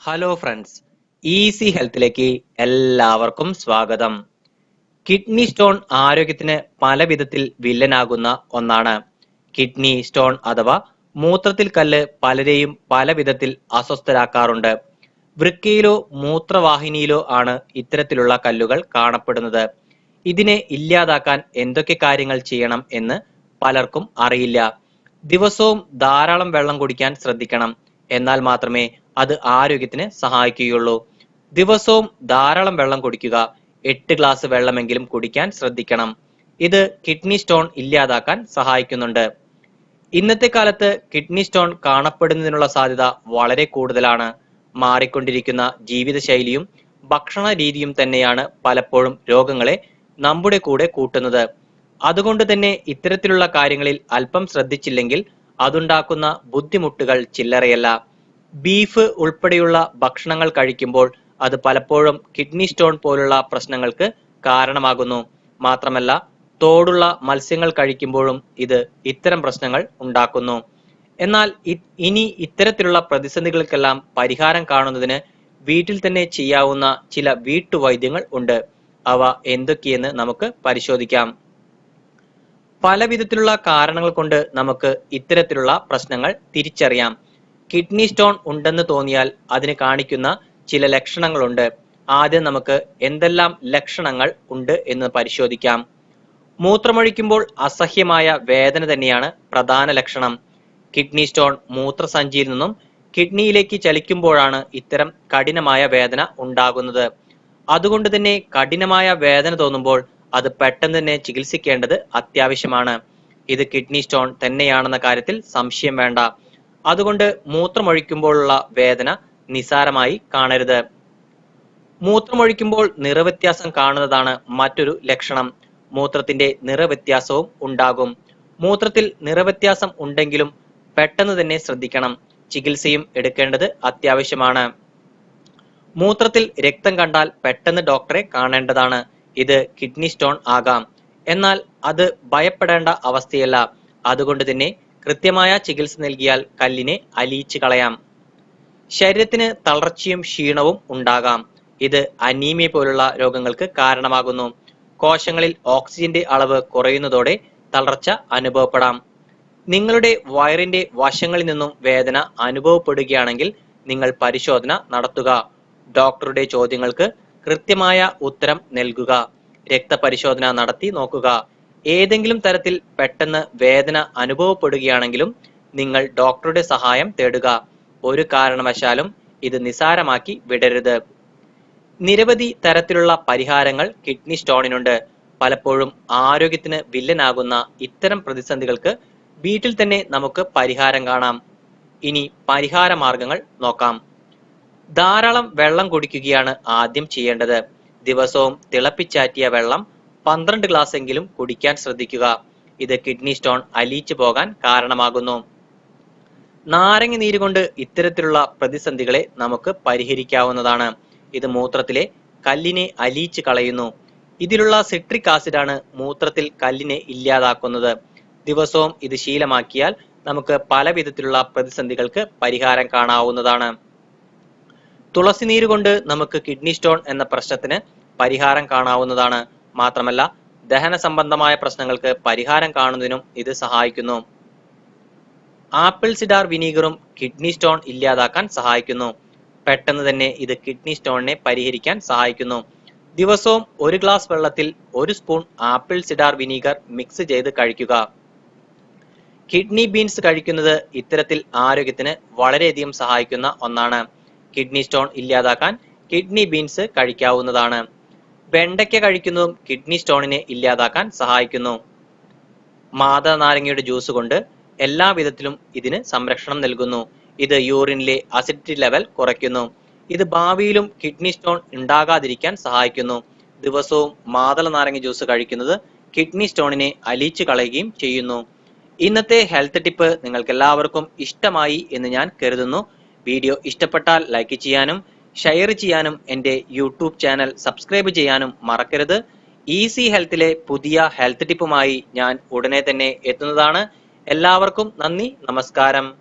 Hello friends easy ഹെൽത്തിലേക്ക് എല്ലാവർക്കും സ്വാഗതം. Kidney stone ആരോഗ്യത്തിന് പല വിധത്തിൽ വില്ലനാകുന്ന ഒന്നാണ്. കിഡ്നി സ്റ്റോൺ അഥവാ മൂത്രത്തിൽ കല്ല് പലരെയും പല വിധത്തിൽ അസ്വസ്ഥരാക്കാറുണ്ട്. വൃക്കയിലോ മൂത്രവാഹിനിയിലോ ആണ് ഇത്തരത്തിലുള്ള കല്ലുകൾ കാണപ്പെടുന്നത്. ഇതിനെ ഇല്ലാതാക്കാൻ എന്തൊക്കെ കാര്യങ്ങൾ ചെയ്യണം എന്ന് പലർക്കും അറിയില്ല. ദിവസവും ധാരാളം വെള്ളം കുടിക്കാൻ ശ്രദ്ധിക്കണം. എന്നാൽ മാത്രമേ അത് ആരോഗ്യത്തിന് സഹായിക്കുകയുള്ളൂ. ദിവസവും ധാരാളം വെള്ളം കുടിക്കുക എട്ട് ഗ്ലാസ് വെള്ളമെങ്കിലും കുടിക്കാൻ ശ്രദ്ധിക്കണം. ഇത് കിഡ്നി സ്റ്റോൺ ഇല്ലാതാക്കാൻ സഹായിക്കുന്നുണ്ട്. ഇന്നത്തെ കാലത്ത് കിഡ്നി സ്റ്റോൺ കാണപ്പെടുന്നതിനുള്ള സാധ്യത വളരെ കൂടുതലാണ്. മാറിക്കൊണ്ടിരിക്കുന്ന ജീവിതശൈലിയും ഭക്ഷണ രീതിയും തന്നെയാണ് പലപ്പോഴും രോഗങ്ങളെ നമ്മുടെ കൂടെ കൂട്ടുന്നത്. അതുകൊണ്ട് തന്നെ ഇത്തരത്തിലുള്ള കാര്യങ്ങളിൽ അല്പം ശ്രദ്ധിച്ചില്ലെങ്കിൽ അതുണ്ടാക്കുന്ന ബുദ്ധിമുട്ടുകൾ ചില്ലറയല്ല. ബീഫ് ഉൾപ്പെടെയുള്ള ഭക്ഷണങ്ങൾ കഴിക്കുമ്പോൾ അത് പലപ്പോഴും കിഡ്നി സ്റ്റോൺ പോലുള്ള പ്രശ്നങ്ങൾക്ക് കാരണമാകുന്നു. മാത്രമല്ല തോടുള്ള മത്സ്യങ്ങൾ കഴിക്കുമ്പോഴും ഇത് ഇത്തരം പ്രശ്നങ്ങൾ ഉണ്ടാക്കുന്നു. എന്നാൽ ഇനി ഇത്തരത്തിലുള്ള പ്രതിസന്ധികൾക്കെല്ലാം പരിഹാരം കാണുന്നതിന് വീട്ടിൽ തന്നെ ചെയ്യാവുന്ന ചില വീട്ടുവൈദ്യങ്ങൾ ഉണ്ട്. അവ എന്തൊക്കെയെന്ന് നമുക്ക് പരിശോധിക്കാം. പല വിധത്തിലുള്ള കാരണങ്ങൾ കൊണ്ട് നമുക്ക് ഇത്തരത്തിലുള്ള പ്രശ്നങ്ങൾ തിരിച്ചറിയാം. കിഡ്നി സ്റ്റോൺ ഉണ്ടെന്ന് തോന്നിയാൽ അതിന് കാണിക്കുന്ന ചില ലക്ഷണങ്ങളുണ്ട്. ആദ്യം നമുക്ക് എന്തെല്ലാം ലക്ഷണങ്ങൾ ഉണ്ട് എന്ന് പരിശോധിക്കാം. മൂത്രമൊഴിക്കുമ്പോൾ അസഹ്യമായ വേദന തന്നെയാണ് പ്രധാന ലക്ഷണം. കിഡ്നി സ്റ്റോൺ മൂത്രസഞ്ചിയിൽ നിന്നും കിഡ്നിയിലേക്ക് ചലിക്കുമ്പോഴാണ് ഇത്തരം കഠിനമായ വേദന ഉണ്ടാകുന്നത്. അതുകൊണ്ട് തന്നെ കഠിനമായ വേദന തോന്നുമ്പോൾ അത് പെട്ടെന്ന് തന്നെ ചികിത്സിക്കേണ്ടത് അത്യാവശ്യമാണ്. ഇത് കിഡ്നി സ്റ്റോൺ തന്നെയാണെന്ന കാര്യത്തിൽ സംശയം വേണ്ട. അതുകൊണ്ട് മൂത്രമൊഴിക്കുമ്പോഴുള്ള വേദന നിസാരമായി കാണരുത്. മൂത്രമൊഴിക്കുമ്പോൾ നിറവ്യത്യാസം കാണുന്നതാണ് മറ്റൊരു ലക്ഷണം. മൂത്രത്തിന്റെ നിറവ്യത്യാസവും ഉണ്ടാകും. മൂത്രത്തിൽ നിറവ്യത്യാസം ഉണ്ടെങ്കിലും പെട്ടെന്ന് തന്നെ ശ്രദ്ധിക്കണം. ചികിത്സയും എടുക്കേണ്ടത് അത്യാവശ്യമാണ്. മൂത്രത്തിൽ രക്തം കണ്ടാൽ പെട്ടെന്ന് ഡോക്ടറെ കാണേണ്ടതാണ്. ഇത് കിഡ്നി സ്റ്റോൺ ആകാം. എന്നാൽ അത് ഭയപ്പെടേണ്ട അവസ്ഥയല്ല. അതുകൊണ്ട് തന്നെ കൃത്യമായ ചികിത്സ നൽകിയാൽ കല്ലിനെ അലിയിച്ചു കളയാം. ശരീരത്തിന് തളർച്ചയും ക്ഷീണവും ഉണ്ടാകാം. ഇത് അനീമിയ പോലുള്ള രോഗങ്ങൾക്ക് കാരണമാകുന്നു. കോശങ്ങളിൽ ഓക്സിജന്റെ അളവ് കുറയുന്നതോടെ തളർച്ച അനുഭവപ്പെടാം. നിങ്ങളുടെ വയറിന്റെ വശങ്ങളിൽ നിന്നും വേദന അനുഭവപ്പെടുകയാണെങ്കിൽ നിങ്ങൾ പരിശോധന നടത്തുക. ഡോക്ടറുടെ ചോദ്യങ്ങൾക്ക് കൃത്യമായ ഉത്തരം നൽകുക. രക്തപരിശോധന നടത്തി നോക്കുക. ഏതെങ്കിലും തരത്തിൽ പെട്ടെന്ന് വേദന അനുഭവപ്പെടുകയാണെങ്കിലും നിങ്ങൾ ഡോക്ടറുടെ സഹായം തേടുക. ഒരു കാരണവശാലും ഇത് നിസാരമാക്കി വിടരുത്. നിരവധി തരത്തിലുള്ള പരിഹാരങ്ങൾ കിഡ്നി സ്റ്റോണിനുണ്ട്. പലപ്പോഴും ആരോഗ്യത്തിന് വില്ലനാകുന്ന ഇത്തരം പ്രതിസന്ധികൾക്ക് വീട്ടിൽ തന്നെ നമുക്ക് പരിഹാരം കാണാം. ഇനി പരിഹാര മാർഗങ്ങൾ നോക്കാം. ധാരാളം വെള്ളം കുടിക്കുകയാണ് ആദ്യം ചെയ്യേണ്ടത്. ദിവസവും തിളപ്പിച്ചാറ്റിയ വെള്ളം പന്ത്രണ്ട് ഗ്ലാസ് എങ്കിലും കുടിക്കാൻ ശ്രദ്ധിക്കുക. ഇത് കിഡ്നി സ്റ്റോൺ അലിയിച്ചു പോകാൻ കാരണമാകുന്നു. നാരങ്ങ നീര് കൊണ്ട് ഇത്തരത്തിലുള്ള പ്രതിസന്ധികളെ നമുക്ക് പരിഹരിക്കാവുന്നതാണ്. ഇത് മൂത്രത്തിലെ കല്ലിനെ അലിയിച്ചു കളയുന്നു. ഇതിലുള്ള സിട്രിക് ആസിഡാണ് മൂത്രത്തിൽ കല്ലിനെ ഇല്ലാതാക്കുന്നത്. ദിവസവും ഇത് ശീലമാക്കിയാൽ നമുക്ക് പല വിധത്തിലുള്ള പ്രതിസന്ധികൾക്ക് പരിഹാരം കാണാവുന്നതാണ്. തുളസി നീര് കൊണ്ട് നമുക്ക് കിഡ്നി സ്റ്റോൺ എന്ന പ്രശ്നത്തിന് പരിഹാരം കാണാവുന്നതാണ്. മാത്രമല്ല ദഹന സംബന്ധമായ പ്രശ്നങ്ങൾക്ക് പരിഹാരം കാണുന്നതിനും ഇത് സഹായിക്കുന്നു. ആപ്പിൾ സിഡാർ വിനീഗറും കിഡ്നി സ്റ്റോൺ ഇല്ലാതാക്കാൻ സഹായിക്കുന്നു. പെട്ടെന്ന് തന്നെ ഇത് കിഡ്നി സ്റ്റോണിനെ പരിഹരിക്കാൻ സഹായിക്കുന്നു. ദിവസവും ഒരു ഗ്ലാസ് വെള്ളത്തിൽ ഒരു spoon apple cider vinegar mix ചെയ്ത് കഴിക്കുക. കിഡ്നി ബീൻസ് കഴിക്കുന്നത് ഇത്തരത്തിൽ ആരോഗ്യത്തിന് വളരെയധികം സഹായിക്കുന്ന ഒന്നാണ്. കിഡ്നി സ്റ്റോൺ ഇല്ലാതാക്കാൻ കിഡ്നി ബീൻസ് കഴിക്കാവുന്നതാണ്. വെണ്ടയ്ക്ക കഴിക്കുന്നതും കിഡ്നി സ്റ്റോണിനെ ഇല്ലാതാക്കാൻ സഹായിക്കുന്നു. മാതനാരങ്ങയുടെ ജ്യൂസ് കൊണ്ട് എല്ലാ വിധത്തിലും ഇതിന് സംരക്ഷണം നൽകുന്നു. ഇത് യൂറിനിലെ അസിഡിറ്റി ലെവൽ കുറയ്ക്കുന്നു. ഇത് ഭാവിയിലും കിഡ്നി സ്റ്റോൺ ഉണ്ടാകാതിരിക്കാൻ സഹായിക്കുന്നു. ദിവസവും മാതള നാരങ്ങ ജ്യൂസ് കഴിക്കുന്നത് കിഡ്നി സ്റ്റോണിനെ അലിയിച്ചു കളയുകയും ചെയ്യുന്നു. ഇന്നത്തെ ഹെൽത്ത് ടിപ്പ് നിങ്ങൾക്ക് എല്ലാവർക്കും ഇഷ്ടമായി എന്ന് ഞാൻ കരുതുന്നു. വീഡിയോ ഇഷ്ടപ്പെട്ടാൽ ലൈക്ക് ചെയ്യാനും ഷെയർ ചെയ്യാനും എന്റെ യൂട്യൂബ് ചാനൽ സബ്സ്ക്രൈബ് ചെയ്യാനും മറക്കരുത്. ഈസി ഹെൽത്തിലെ പുതിയ ഹെൽത്ത് ടിപ്പുമായി ഞാൻ ഉടനെ തന്നെ എത്തുന്നതാണ്. എല്ലാവർക്കും നന്ദി നമസ്കാരം.